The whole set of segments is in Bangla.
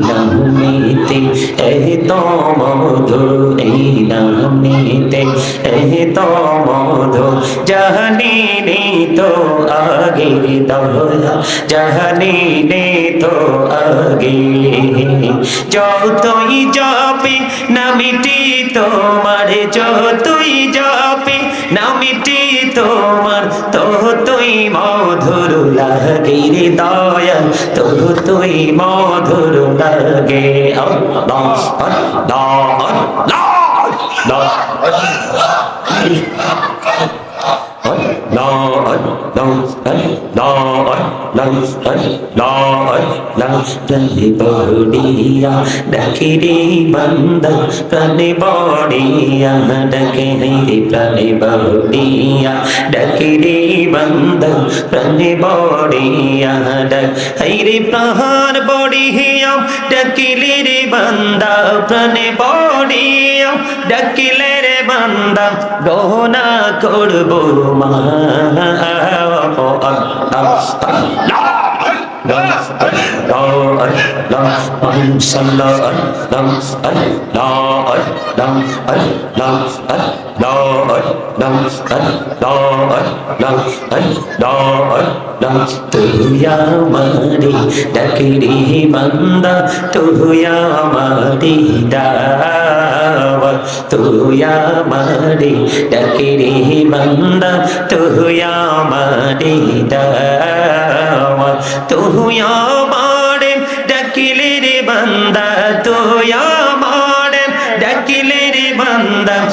নামেতে এহ তো মধু, এই নামেতে এহ তো মধু, জাহানি নে তো আগে দয়া জাহানি নে তো আগে যতই যাবে নামিটি তোমার, যতই যাবে নামিটি তোমার তো তুই মধুর লাগে রে দয়াল তো তুই মধুর লাগে। আল্লাহ আল্লাহ আল্লাহ। প্রাণে বড়িয়া ডকিলে রে প্রাণে বড়িয়া ডকিলে বান্দা গহনা করব মা। তুয়া মারি ডাকিরি বান্দা তুয়া মারি দাওয়া তুয়া মারি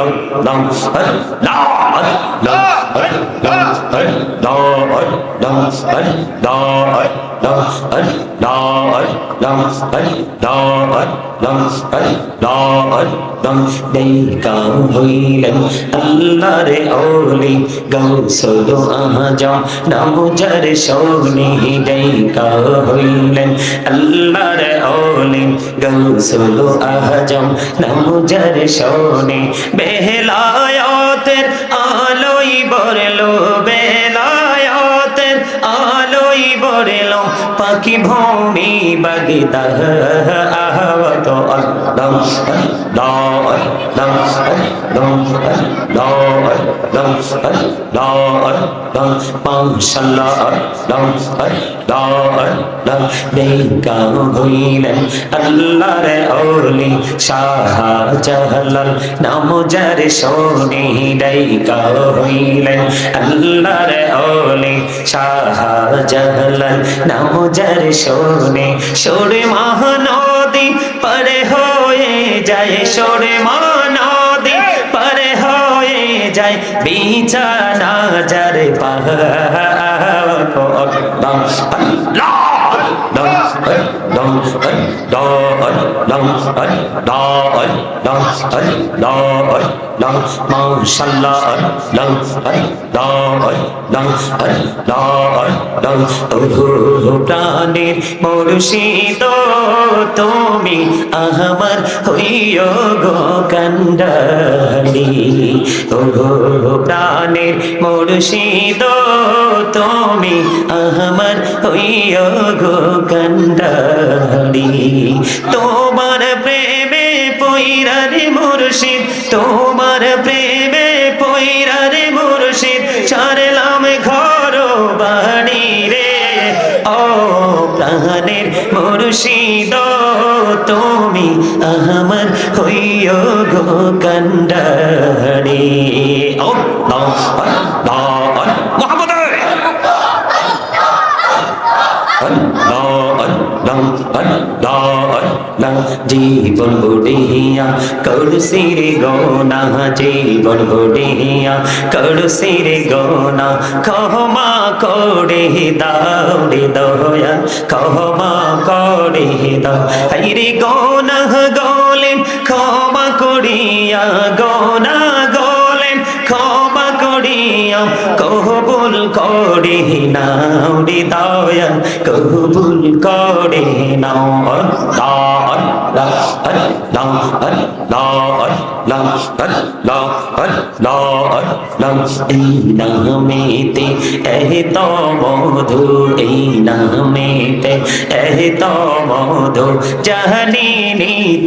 আল্লাহ আল্লাহ আল্লাহ আল্লাহ দেখা হইলেন আল্লাহর ওলি গৌসল আজম নামুজার সৌনি দেখা হইলেন আল্লাহর ওলি গৌসল আজম নামুজার সৌনি বেহলায়তের আলোই বরলো বেলায়তের আলোই বরলো পাখি ভূমি বাগিদা। হইলেন সোনি হইলেন আল্লাহর ওলি শাহ জালাল নাম সোনি সোরে মহানদী পরে হয়ে যায় সরে নদী পরে হয়ে যায় বিছানা যার তুমি আমার হইয় গো কান্ডারি। ও প্রাণের মুর্শিদ তুমি আমার হইয় গো তোমার প্রেমে পৈরারে মুর্শিদ, তোমার প্রেমে পৈরারে মুর্শিদ, ছাড়লাম ঘর বাড়ি রে। ও প্রাণের মুর্শিদ, তুমি আমার হইও গো কান্ডারি। আল্লাহ আল্লাহ মোহাম্মদ জীবন বুড়িয়া করুসি রে গোনা, জীবন বুড়িয়া করুসি রে গোনা ক্ষমা করে দাও রে দয়া ক্ষমা করে দাও। হাইরে গোনা গোলেন, ক্ষমা করিয়া, গোনা গোলেন, ক্ষমা করিয়া, কবুল করে নাও রে দয়া কবুল করে নাও আল্লাহ এই নামেতে এত মধু, এই নামেতে এত মধু। জাহানি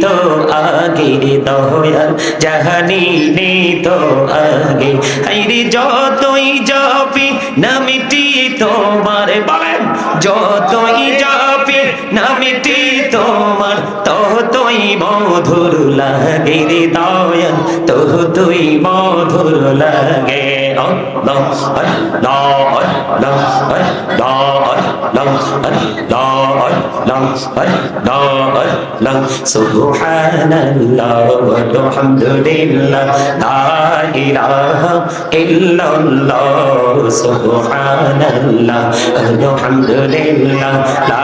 তো আগে, দয়াল, জাহানি তো আগে। হাইরে যতই জপি নামিটি তোমার, বলেন, যতই জপি নামিটি মধুর লাগে হৃদয় তো তুই মধুর লাগে সুবহানাল্লাহ আলহামদুলিল্লাহ লা ইলাহা ইল্লাল্লাহ সুবহানাল্লাহ আলহামদুলিল্লাহ লা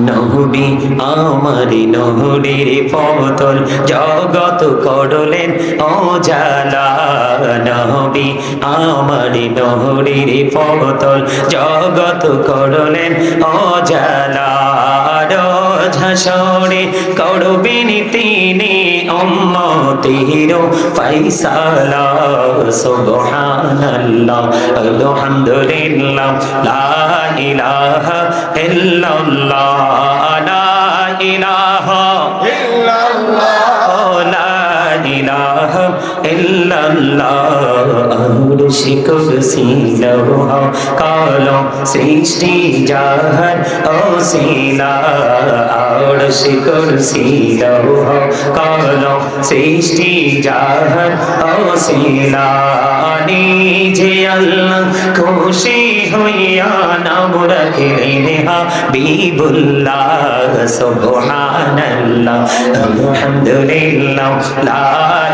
নহবি আমারি নহরের পতল জগত করলেন অজালা নহবি আমারি নহরের পতল জগত করলেন অজালা ঝাসরে করবেন তিনি উম্মতির ফাইসালা সুবহানাল্লাহ আলহামদুলিল্লাহ লা ইলাহা ইল্লাল্লাহ খুশি কুদসিল কালো সৃষ্টি জাহান অসিলা আড়শ কুরসিল কালো সৃষ্টি জাহান অসিলা নিজে আল্লাহ খুশি হইয়া নাম রাখিলেন হাবিবুল্লাহ সুবহানাল্লাহ। আলহামদুলিল্লাহ লা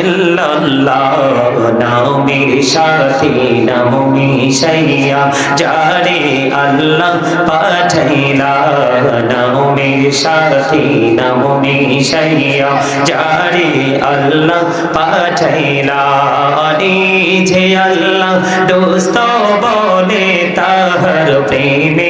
ইল্লাল্লাহ নামের সাথে নাম মিশাইয়া যারে আল্লাহ পাঠাইলা নামের সাথে নাম মিশাইয়া যারে আল্লাহ পাঠাইলা যে আল্লাহ দোস্ত বলে তাহার প্রেমে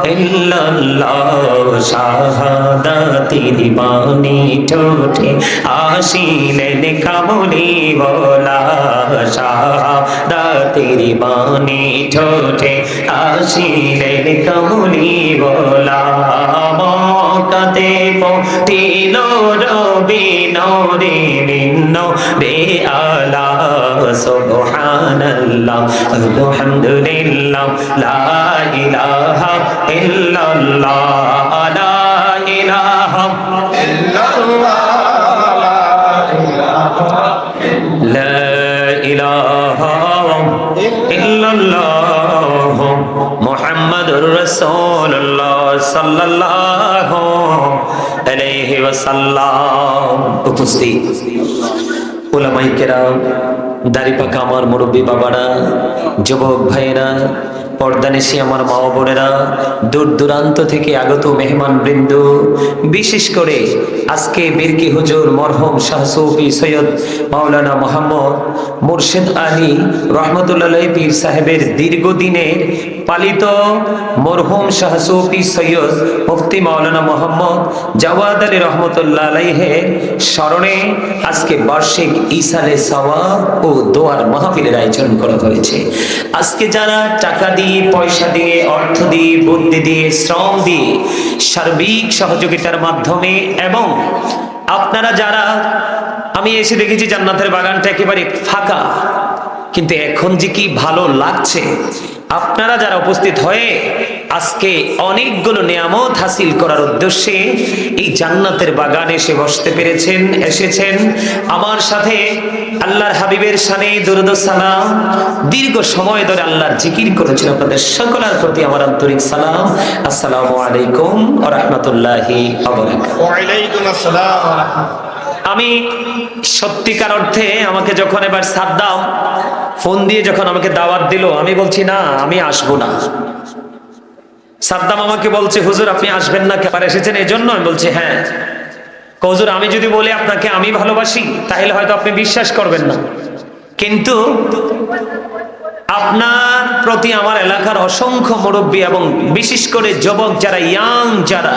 ইল্লাল্লাহ শাহাদাতির বাণী ঠোঁটে আসিলেন কামলি বলা শাহাদাতির বাণী ঠোঁটে আসিলেন কামলি বলা মকাতে পটিল রবি নরে নিন্ন রে আলা সুবহানাল্লাহ, আলহামদুলিল্লাহ, লা ইলাহা উপস্থিত। দাড়ি পাকা আমার মুরব্বী বাবারা যুবক ভাইয়েরা পর্দানেশি আমার মা বোনেরা, দূর দূরান্ত থেকে আগত মেহমান বৃন্দ, বিশেষ করে আজকে বিরকি হুজুর মরহম শাহসুফি সৈয়দ মাওলানা মোহাম্মদ মুর্শিদ আলী রহমতুল্লাহ পীর সাহেবের দীর্ঘদিনের পালিত মরহুম শাহসুফি সৈয়দ মুফতি মাওলানা মোহাম্মদ জাওয়াদ আলী রহমতুল্লাহ আলাইহের স্মরণে আজকে বার্ষিক ইসালে সওয়াব ও দোয়ার মাহফিলের আয়োজন করা হয়েছে। আজকে যারা টাকা দিয়ে, পয়সা দিয়ে, অর্থ দিয়ে, বুদ্ধি দিয়ে, শ্রম দিয়ে সার্বিক সহযোগিতার মাধ্যমে এবং আপনারা যারা, আমি এসে দেখেছি জান্নাতের বাগানটা একেবারে ফাঁকা, কিন্তু এখন যে কি ভালো লাগছে আপনারা যারা উপস্থিত হয়ে আজকে অনেকগুলো নিয়ামত হাসিল করার উদ্দেশ্যে এই জান্নাতের বাগানে এসে বসতে পেরেছেন এসেছেন। আমার সাথে আল্লাহর হাবিবের সানে দুরুদ সালাম। দীর্ঘ সময় ধরে আল্লাহর জিকির করেছেন আপনাদের সকলের প্রতি আমার আন্তরিক সালাম। আসসালামু আলাইকুম রাহমাতুল্লাহ। আমি সত্যিকার অর্থে আমাকে যখন এবার সাদ্দাম ফোন দিয়ে যখন আমাকে দাওয়াত দিল, আমি বলছি, না, আমি আসব না। সাদ্দাম আমাকে বলছে, হুজুর, আপনি আসবেন না কেবার এসেছেন এই জন্য আমি বলছি হ্যাঁ। হুজুর, আমি যদি বলি আপনাকে আমি ভালোবাসি, তাহলে হয়তো আপনি বিশ্বাস করবেন না। কিন্তু আপনার প্রতি আমার এলাকার অসংখ্য মুরব্বী এবং বিশেষ করে যুবক যারা ইয়াং যারা,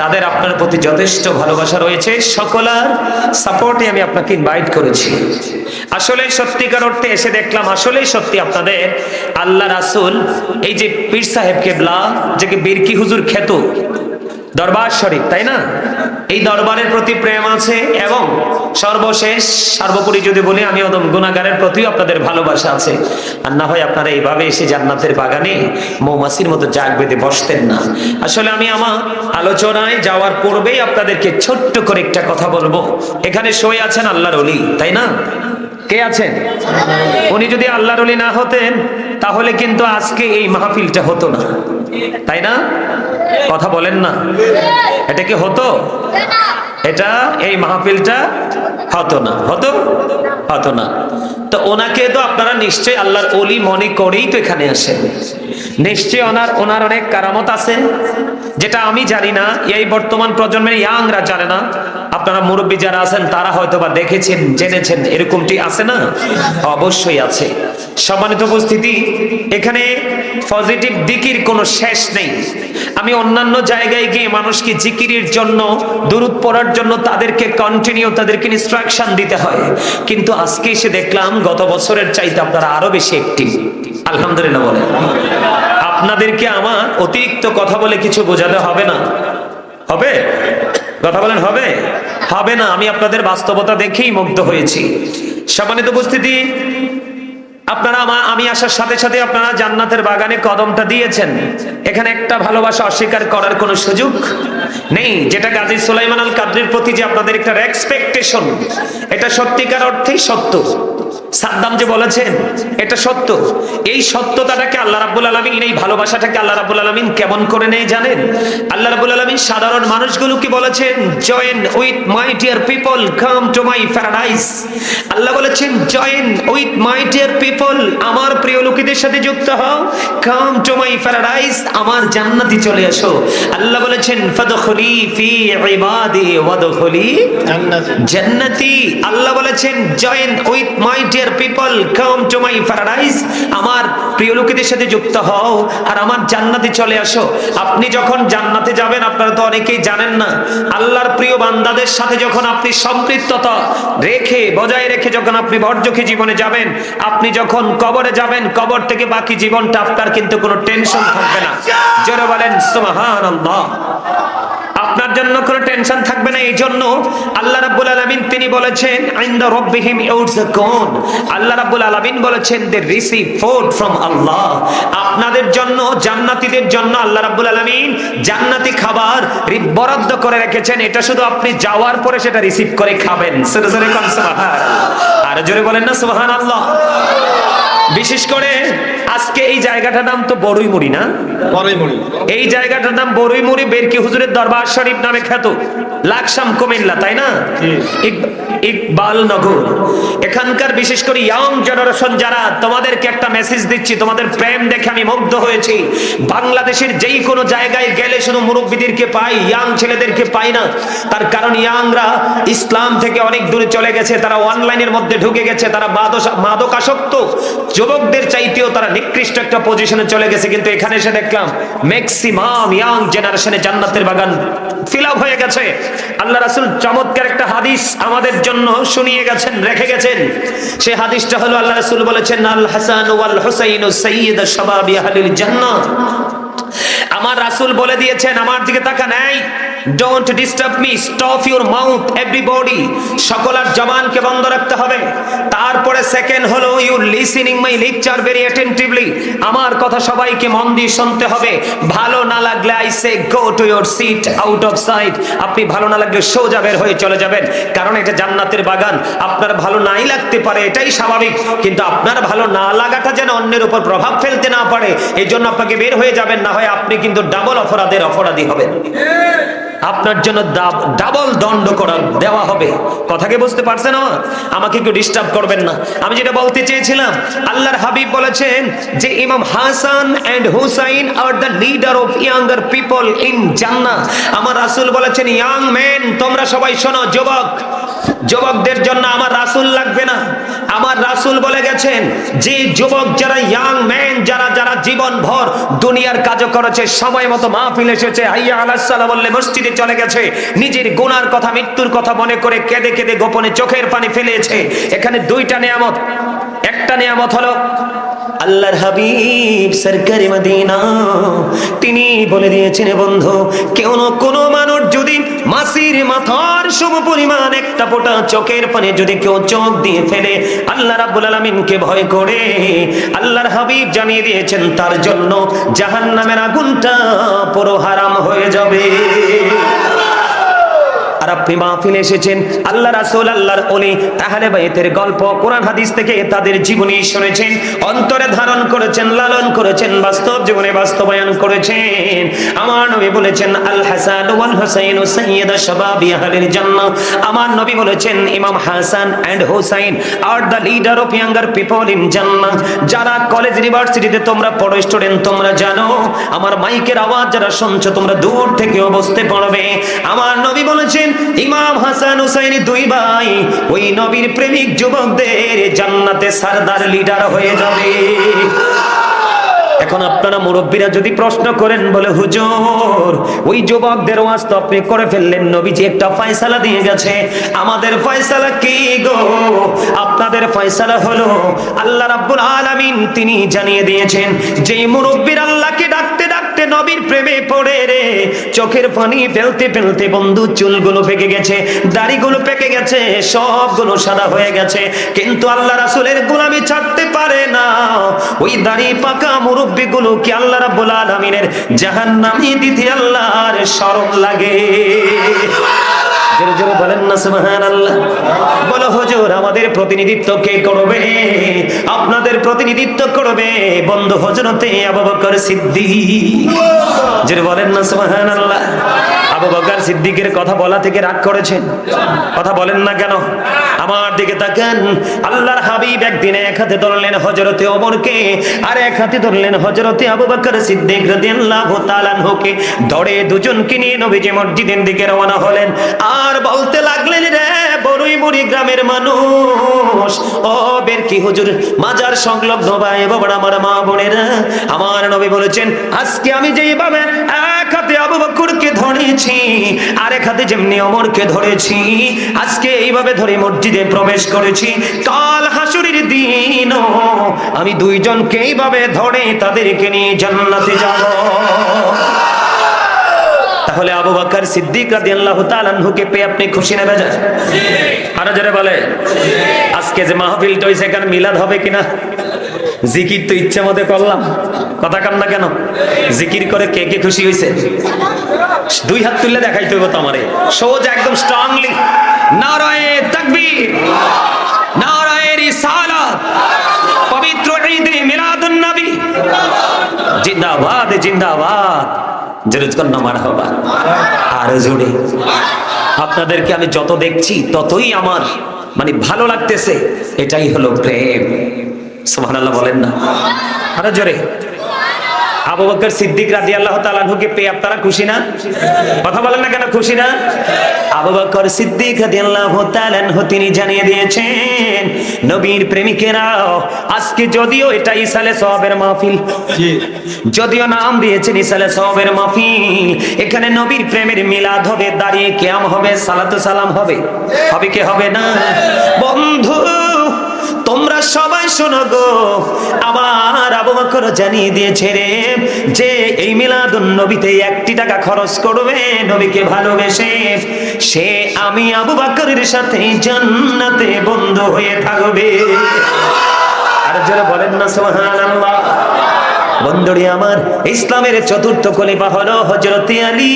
তাদের আপনার প্রতি যথেষ্ট ভালোবাসা রয়েছে। সকলার সাপোর্টে আমি আপনাকে ইনভাইট করেছি। আসলে সত্যিকার অর্থে এসে দেখলাম, আসলেই সত্যি আপনাদের আল্লাহ রাসুল, এই যে পীর সাহেব কেবলা যে বীরকি হুজুর খ্যাত দরবার শরীফ, তাই না? এই দরবারের প্রতি প্রেম আছে এবং সর্বশেষ, সর্বোপরি যদি বলি, আমি ওদম গুণাগারের প্রতিও আপনাদের ভালোবাসা আছে। আর না হয় আপনারা এইভাবে এসে জান্নাতের বাগানে মৌমাছির মতো জাগ বেঁধে বসতেন না। আসলে আমি আমার আলোচনায় যাওয়ার পূর্বেই আপনাদেরকে ছোট্ট করে একটা কথা বলব। এখানে সই আছেন আল্লাহর অলি, তাই না? কে আছেন? উনি যদি আল্লাহর অলি না হতেন, তাহলে কিন্তু আজকে এই মাহফিলটা হতো না। তাই না? কথা বলেন না। এটা কি হতো? এটা এই মাহফিলটা হতো না। হতো? হতো না। তো ওনাকে তো আপনারা নিশ্চয়ই আল্লাহর অলি মনে করেই তো এখানে আসেন। নিশ্চয়ই ওনার ওনার অনেক কারামত আছে। যেটা আমি জানি না, এই বর্তমান প্রজন্মের ইয়াংরা জানে না। আপনারা মুরব্বী যারা আছেন, তারা হয়তো বা দেখেছেন, জেনেছেন, এরকমটি আছে না? অবশ্যই আছে। সম্মানিত উপস্থিতি, এখানে পজিটিভ দিকির কোনো শেষ নেই। আমি অন্যান্য জায়গায় গিয়ে মানুষকে জিকিরের জন্য দূরত পড়ার জন্য তাদেরকে কন্টিনিউ তাদেরকে ইনস্ট্রাকশন দিতে হয়। কিন্তু আজকে এসে দেখলাম, গত বছরের চাইতে আপনারা আরও বেশি একটি আলহামদুলিল্লাহ বলেন। আপনাদেরকে আমার অতিরিক্ত কথা বলে কিছু বোঝাতে হবে না। হবে? কথা বলেন, হবে? হবে না, আমি আপনাদের বাস্তবতা দেখেই মুগ্ধ হয়েছি। সম্মানিত উপস্থিতি, আপনারা আমি আসার সাথে সাথে আপনারা জান্নাতের বাগানে কদমটা দিয়েছেন। এখানে একটা ভালোবাসা অস্বীকার করার কোনো সুযোগ নেই, যেটা গাজী সুলাইমান আল কাদরির প্রতি যে আপনাদের একটা এক্সপেকটেশন এটা সত্যিকার অর্থেই সত্য। সাদ্দাম যে বলেছেন, এটা সত্য। এই সত্যতাটাকে আল্লাহ রাব্বুল আলামিন, এই ভালোবাসাটাকে আল্লাহ রাব্বুল আলামিন কেমন করে নেয় জানেন? আল্লাহ রাব্বুল আলামিন সাধারণ মানুষগুলোকে বলেছেন? Join with my dear people come to my paradise Allah বলেছেন join with my dear people আমার প্রিয় লোকেদের সাথে যুক্ত হও। কাম টু মাই প্যারাডাইস আমার জান্নাতি চলে আসো আল্লাহ বলেছেন ফাদখুলি ফি ইবাদি ওয়াদখুলি জান্নাতে জান্নাতি আল্লাহ বলেছেন join with my dear people come to my paradise আমার প্রিয় লোকেদের সাথে যুক্ত হও আর আমার জান্নাতে চলে আসো। আপনি যখন জান্নাতে যাবেন আপনারা তো অনেকেই জানেন না আল্লাহর প্রিয় বান্দাদের সাথে যখন আপনি সম্পৃক্ততা রেখে বজায় রেখে যখন আপনি বর্জকে জীবনে যাবেন আপনি যখন কবরে যাবেন কবর থেকে বাকি জীবনটা আপনার কিন্তু কোনো টেনশন থাকবে না। জোরে বলেন সুবহানাল্লাহ। আপনার জন্য কোনো টেনশন থাকবে না এই জন্য আল্লাহ রাব্বুল আলামিন তিনি বলেছেন, ইনদা রাব্বিহিম ইউরজাকুন আল্লাহ রাব্বুল আলামিন বলেছেন they receive food from Allah আপনাদের জন্য, জান্নাতীদের জন্য আল্লাহ রাব্বুল আলামিন জান্নাতি খাবার বরাদ্দ করে রেখেছেন। এটা শুধু আপনি যাওয়ার পরে সেটা রিসিভ করে খাবেন। সরে সরে কোন, সুবহানাল্লাহ। আর জোরে বলেন না, সুবহানাল্লাহ। বিশেষ করে আজকে এই জায়গাটার নাম তো বড়ই মুড়ি না? মরি এই জায়গাটার নাম বড়ই মুড়ি বেরকি হুজুরের দরবার শরীফ নামে খ্যাত। লাকসাম কুমিল্লা তাই না? ইকবাল নগর। এখানকার বিশেষ করে ইয়াং জেনারেশন যারা, তোমাদেরকে একটা মেসেজ দিচ্ছি, তোমাদের প্রেম দেখে আমি মুগ্ধ হয়েছি। বাংলাদেশের যেই কোনো জায়গায় গেলে শুধু মুরব্বীদেরকে পাই ইয়াং ছেলেদেরকে পাই না। তার কারণ ইয়াংরা ইসলাম থেকে অনেক দূরে চলে গেছে, তারা অনলাইনের মধ্যে ঢুকে গেছে, তারা মাদক- মাদকাসক্ত। যুবকদের চাইতেও তারা নিকৃষ্ট একটা পজিশনে চলে গেছে, কিন্তু এখানে এসে দেখলাম ম্যাক্সিমাম ইয়াং জেনারেশনে জান্নাতের বাগান। ফিল আপ হয়ে গেছে। আল্লাহ রাসুল চমৎকার একটা হাদিস আমাদের জন্য শুনিয়ে গেছেন, রেখে গেছেন। সে হাদিসটা হলো আল্লাহ রাসুল বলেছেন, আল হাসান ওয়াল হুসাইন সাইয়্যিদ শাবাবি আহলিল জান্নাত। আমার রাসুল বলে দিয়েছেন, আমার দিকে তাকা এই don't disturb me stop your mouth everybody সকল আর জবানকে বন্ধ রাখতে হবে। তারপরে সেকেন্ড হলো you listening my lecture very attentively আমার কথা সবাইকে মন দিয়ে শুনতে হবে। ভালো না লাগলে I say go to your seat out of sight আপনি ভালো না লাগলে সোজা বের হয়ে চলে যাবেন। কারণ এটা জান্নাতের বাগান। আপনার ভালো নাই লাগতে পারে, এটাই স্বাভাবিক। কিন্তু আপনার ভালো না লাগাটা যেন অন্যের উপর প্রভাব ফেলতে না পারে, এই জন্য আপনাকে বের হয়ে যাবেন। না হয় আপনি কিন্তু ডাবল অপরাধের অপরাধী হবেন। আপনার জন্য ডাবল দণ্ড করা দেওয়া হবে। কথাকে বুঝতে পারছেন আমার? আমাকে একটু ডিস্টার্ব করবেন না। আমি যেটা বলতে চেয়েছিলাম, আল্লাহর হাবিব বলেছেন যে, Imam Hasan and Husain are the leader of younger people in Jannah আমার রাসূল বলেছেন ইয়াং ম্যান তোমরা সবাই শোনো, যুবক। যুবকদের জন্য আমার রাসূল লাগবে না। আমার রাসুল বলে গেছেন, যে যুবক যারা ইয়াং ম্যান যারা যারা জীবন ভর দুনিয়ার কাজ করেছে, সময় মতো মাহফিল এসেছে, হাইয়া আলাহ বললে মসজিদে চলে গেছে, নিজের গুনার কথা, মৃত্যুর কথা মনে করে কেঁদে কেঁদে গোপনে চোখের পানি ফেলেছে। এখানে দুইটা নিয়ামত। একটা নিয়ামত হলো আল্লাহর হাবিব সরকারি মদিনা। তিনি বলে দিয়েছেন বন্ধু, কেউ না কোনো মানুষ যদি মাসির মাথার সম পরিমাণ একটা ফোঁটা চোখের পানে যদি কেউ চোখ দিয়ে ফেলে, আল্লাহ রাব্বুল আলামিনকে ভয় করে। আল্লাহর হাবিব জানিয়ে দিয়েছেন, তার জন্য জাহান্নামের আগুনটা পুরো হারাম হয়ে যাবে। আর আপনি মাহফিলে এসেছেন, আল্লাহ রাসূল, আল্লাহর ওলি তাহলে বাইতের গল্প, কোরআন, হাদিস থেকে তাদের জীবনী শুনেছেন, অন্তরে ধারণ করেছেন, লালন করেছেন, বাস্তব জীবনে বাস্তবায়ন করেছেন। আমার নবী বলেছেন, আল হাসান ওয়াল হুসাইন সাইয়্যিদ শাবাবি আহলিল জান্নাহ। আমার নবী বলেছেন, Imam Hasan and Husain are the leader of younger people in Jannah. যারা কলেজ, ইউনিভার্সিটিতে তোমরা পড়ো, স্টুডেন্ট তোমরা জানো, আমার মাইকের আওয়াজ যারা শুনছো, তোমরা দূর থেকেও বুঝতে পারবে আমার নবী বলেছেন ইমাম হাসান হুসাইনি দুই ভাই, ওই নবীর প্রেমিক যুবকদের জান্নাতে সারদার লিডার হয়ে যাবে। এখন আপনারা মুরব্বীরা যদি প্রশ্ন করেন, বলে, হুজুর, ওই যুবকদের ওয়াজ তো আপনি করে ফেললেন, নবীজি একটা ফয়সালা দিয়ে গেছে। আমাদের ফয়সালা কি গো? আপনাদের ফয়সালা হলো আল্লাহ রাব্বুল আলামিন, তিনি জানিয়ে দিয়েছেন যে মুরব্বীর আল্লাহকে ডাকতে নবীর প্রেমে পড়ে রে। চোখের পানি ফেলতে ফেলতে বন্ধু, চুলগুলো পেকে গেছে, দাড়িগুলো পেকে গেছে, সবগুলো সাদা হয়ে গেছে। কিন্তু আল্লাহ রাসুলের গোলামি ছাড়তে পারে না। ওই দাড়ি পাকা মুরব্বীগুলো কি আল্লাহ রাব্বুল আলামিনের জাহান্নামে দিতে আল্লাহর শরম লাগে? জোরে জোরে বলেন না, সুবহানাল্লাহ। বলো, হুজুর, আমাদের প্রতিনিধিত্ব কে করবে? আপনাদের প্রতিনিধিত্ব করবে বন্ধু হযরতে আবু বকর সিদ্দিক। জোরে বলেন না, সুবহানাল্লাহ। আবু বকর সিদ্দিকের কথা বলা থেকে রাগ করেছেন। কথা বলেন না কেন? আমার দিকে তাকান। আল্লাহর হাবিব একদিন এক হাতে ধরলেন হযরতে ওমরকে, আর এক হাতে ধরলেন হযরতে আবু বকর সিদ্দিক রাদিয়াল্লাহু তাআলা আনহুকে। ধরে দুজনকে নিয়ে নবীজি মসজিদের দিকে রওনা হলেন। আর বলতে লাগলেন, রে বড়ই মুড়ি গ্রামের মানুষ, ও বের কি হুজুর? মাজার সংলগ্ন ভাই বাবা আমার মা বোনেরা। আমার নবী বলেছেন, আজকে আমি যেইভাবে এক হাতে আবু বকরকে ধরেছি আর এক হাতে যেমনি অমরকে ধরেছি, আজকে এইভাবে ধরে মসজিদে প্রবেশ করেছি। কাল হাসুরির দিন আমি দুইজনকে এইভাবে ধরে তাদেরকে নিয়ে জান্নাতে যাব। তাহলে আবু বকর সিদ্দিক রাদিয়াল্লাহু তাআলা আনহুকে পেয়ে আপনি খুশি না বেজার? আরও জোরে বলে। আজকে যে মাহফিলটা হইছে, এখানে মিলাদ হবে কিনা? জিকির তো ইচ্ছে মতো করলাম। কথা কান না কেন? জিকির করে কে কে খুশি হয়েছে দুই হাত তুললে দেখাইতে হবে তো আমারে সোজা একদম স্ট্রংলি নারায়ে তাকবীর, নারায়ে রিসালাত, পবিত্র ঈদে মিলাদুন নবী। জিন্দাবাদ জিন্দাবাদ। জোরে কন্যা মার হবা আরও জোরে। আপনাদেরকে আমি যত দেখছি, ততই আমার মানে ভালো লাগতেছে। এটাই হলো প্রেম। সুবহানাল্লাহ বলেন না। আরও জোরে। আবু বকর সিদ্দিক রাজি আল্লাহ তালাহুকে পেয়ে আপনারা খুশি না? কথা বলেন না কেন খুশি না? আবু বকর সিদ্দিক রাজি আল্লাহ তালাহু তিনি জানিয়ে দিয়েছেন নবীর প্রেমিকেরাও আজকে যদিও এটা ইসালে সওয়াবের মাহফিল জি। যদিও নাম দিয়েছেন ইসালে সওয়াবের মাহফিল এখানে নবীর প্রেমের মিলাদ হবে দাঁড়িয়ে কিয়াম হবে সালাতু সালাম হবে হবে কি হবে না? বন্ধু তোমরা সবাই শোনো গো। আমার আবু বকর জানিয়ে দিয়েছে রে, যে এই মিলাদুন নবীতে একটি টাকা খরচ করবে নবীকে ভালোবেসে। সে আমি আবু বকরের সাথে জান্নাতে বন্ধু হয়ে থাকবে। আর যারা বলেন না, সুবহানাল্লাহ। বন্ধুরি আমার, ইসলামের চতুর্থ খলিফা হলো হজরত আলী।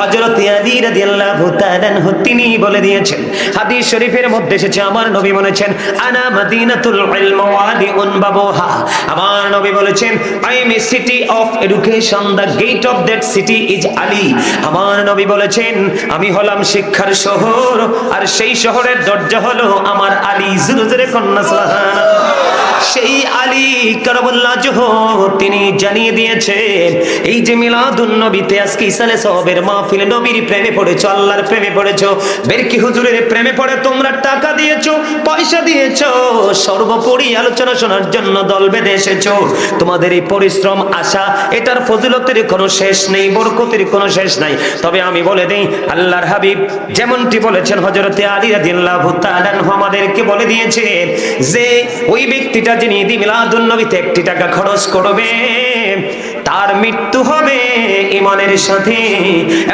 হযরত আলী রাদিয়াল্লাহু তাআলা তিনি বলে দিয়েছেন, হাদিস শরীফের মধ্যে এসেছে, আমার নবী বলেছেন, আনা মাদিনাতুল ইলম ওয়াদিউন বাবুহা। আমার নবী বলেছেন I am a city of education the gate of that city is Ali আমার নবী বলেছেন, আমি হলাম শিক্ষার শহর, আর সেই শহরের দরজা হলো আমার আলী। জোরে জোরে কন্যা সেই আলী কারাবুল্লাহ তিনি জানিয়ে দিয়েছেন, এই যে মিলাদুন নবীতে আজকে ইসালে সবের মাহফিলে নবীর প্রেমে পড়েছো, আল্লাহর প্রেমে পড়েছো, বেরকি হুজুরের প্রেমে পড়ে তোমরা টাকা দিয়েছ, পয়সা দিয়েছ, সর্বোপরি আলোচনা শোনার জন্য দল বেঁধে এসেছ। তোমাদের এই পরিশ্রম, আশা, এটার ফজিলতের কোনো শেষ নেই, বরকতের কোনো শেষ নাই। তবে আমি বলে দেই, আল্লাহর হাবিব যেমনটি বলেছেন, হযরতে আলী রাদিয়াল্লাহু তাআলা আমাদেরকে বলে দিয়েছেন যে, ওই ব্যক্তিটা যিনি মিলাদুন নবীতে একটি টাকা খরচ করবে, তার মৃত্যু হবে ইমানের সাথে,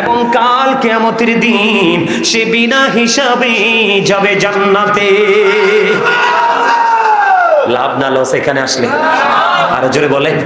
এবং কাল কেমতির দিন সে বিনা হিসাবে যাবে জান্নাতে। লাভ না, লস এখানে আসলে। আরও জোরে বলেন।